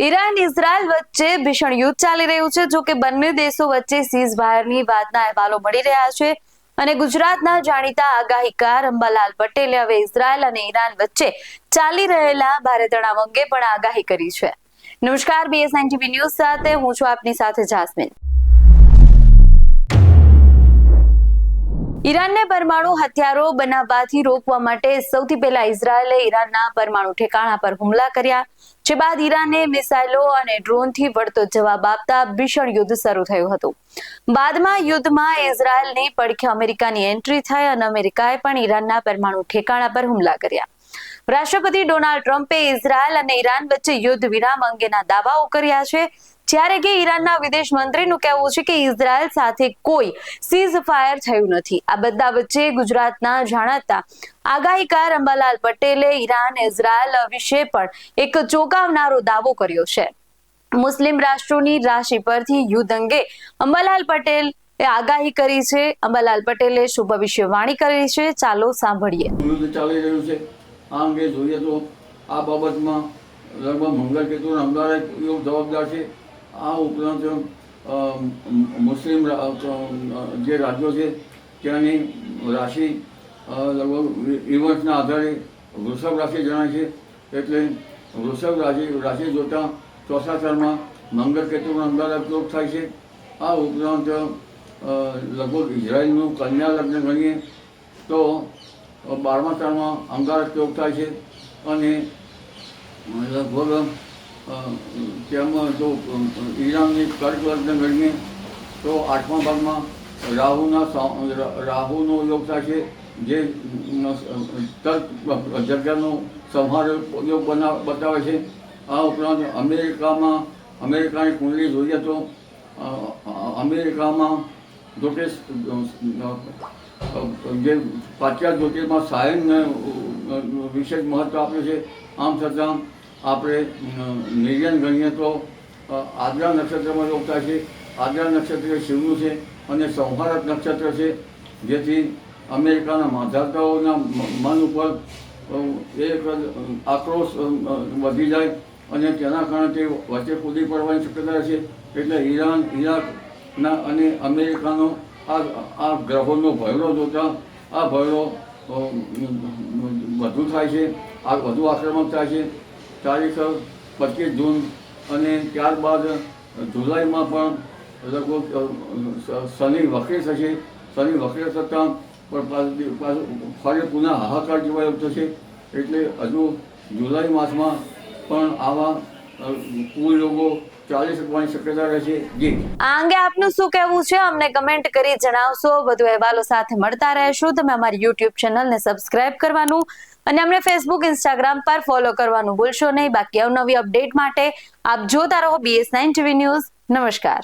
Iran Israel વચ્ચે ભીષણ યુદ્ધ ચાલી રહ્યું છે. જો કે બંને દેશો વચ્ચે સીઝ ફાયરની વાતના અહેવાલો મળી રહ્યા છે અને ગુજરાતના જાણીતા આગાહીકાર અંબાલાલ પટેલે હવે ઇઝરાયલ અને ઈરાન વચ્ચે ચાલી રહેલા ભારે તણાવ અંગે પણ આગાહી કરી છે. નમસ્કાર બીએસએન ટીવી ન્યૂઝ સાથે હું છું આપની સાથે જાસ્મીન. ઈરાનને પરમાણુ હથિયારો બનાવવાથી રોકવા માટે સૌથી પહેલા ઇઝરાયેલે ઈરાનના પરમાણુ ઠેકાણા પર હુમલા કર્યા, જે બાદ ઈરાને મિસાઇલો અને ડ્રોનથી વળતો જવાબ આપતા ભીષણ યુદ્ધ શરૂ થયું હતું. બાદમાં યુદ્ધમાં ઇઝરાયેલની પડખે અમેરિકાની એન્ટ્રી થઈ અને અમેરિકાએ પણ ઈરાનના પરમાણુ ઠેકાણા પર હુમલા કર્યા. રાષ્ટ્રપતિ ડોનાલ્ડ ટ્રમ્પે ઇઝરાયલ અને ઈરાન વચ્ચે યુદ્ધ વિરામ અંગેના દાવાઓ કર્યા છે. જ્યારે કે ઈરાનના વિદેશ મંત્રીનું કહેવું છે કે ઇઝરાયલ સાથે કોઈ સીઝ ફાયર થયું નથી. આ બધા વચ્ચે ગુજરાતના જાણાતા આગાહીકાર અંબાલાલ પટેલે ઈરાન ઇઝરાયલ વિશે પણ એક ચોંકાવનારો દાવો કર્યો છે. મુસ્લિમ રાષ્ટ્રોની રાશિ પરથી યુદ્ધ અંગે અંબાલાલ પટેલ એ આગાહી કરી છે. અંબાલાલ પટેલે શુભ ભવિષ્યવાણી કરી છે. ચાલો સાંભળીએ. યુદ્ધ ચાલી રહ્યું છે. આ અંગે જોઈએ તો આ બાબતમાં લગભગ મંગળ કેતુ અમદાવાદ એવું જવાબદાર છે. આ ઉપરાંત મુસ્લિમ જે રાજ્યો છે, ત્યાંની રાશિ લગભગ ઇવેન્ટના આધારે વૃષભ રાશિ જણાય છે. એટલે વૃષભ રાશિ રાશિ જોતાં ચોથા ચારમાં મંગળ કેતુનો અમદાવાદ યોગ થાય છે. આ ઉપરાંત લગભગ ઇઝરાયલનું કન્યા લગ્ન ગણીએ તો બારમા તારમાં અંગારક યોગ થાય છે અને લગભગ તેમાં જો ઈરાનની કર્ક લગ્ન ગણીએ, તો આઠમા ભાગમાં રાહુના રાહુનો યોગ થાય છે, જે તર્ક જગ્યાનો સંહાર યોગ બના, બતાવે છે. આ ઉપરાંત અમેરિકામાં, અમેરિકાની કુંડલી જોઈએ તો અમેરિકામાં જોકે જે પાશ્ચાત્ય જ્યોતિષમાં સાયનને વિશેષ મહત્વ આપ્યું છે, આમ છતાં આપણે નિર્યન ગણીએ તો આદ્રા નક્ષત્રમાં યોગ છે, આદ્રા નક્ષત્ર શિવનું છે અને સંહારક નક્ષત્ર છે, જેથી અમેરિકાના માધાતાઓના મન ઉપર એક આક્રોશ વધી જાય અને તેના કારણે તે વચ્ચે કૂદી પડવાની શક્યતા છે, એટલે ઈરાન ઈરાકના અને અમેરિકાનો આ આ ગ્રહોનો ભયડો જોતા આ ભયડો વધુ થાય છે, આ વધુ આક્રમક થાય છે. તારીખ પચીસ જૂન અને ત્યારબાદ જુલાઈમાં પણ લગભગ શનિ વક્રે થશે. શનિ વક્રે થતાં પણ પાછું ફરી પુનઃ હાહાકાર જેવા થશે. એટલે હજુ જુલાઈ માસમાં પણ આવા અ, લોકો ચાલી શકવાની શક્યતા રહેશે જી. આ અંગે આપનું શું કહેવું છે? અમને કમેન્ટ કરી જણાવશો. વધુ અહેવાલો સાથે મળતા રહેશું. તમે અમારી યુટ્યુબ ચેનલને સબસ્ક્રાઇબ કરવાનું અને અમને ફેસબુક ઇન્સ્ટાગ્રામ પર ફોલો કરવાનું ભૂલશો નહીં. બાકી અવનવી અપડેટ માટે આપ જોતા રહો બીએસ નાઇન ટીવી ન્યૂઝ નમસ્કાર.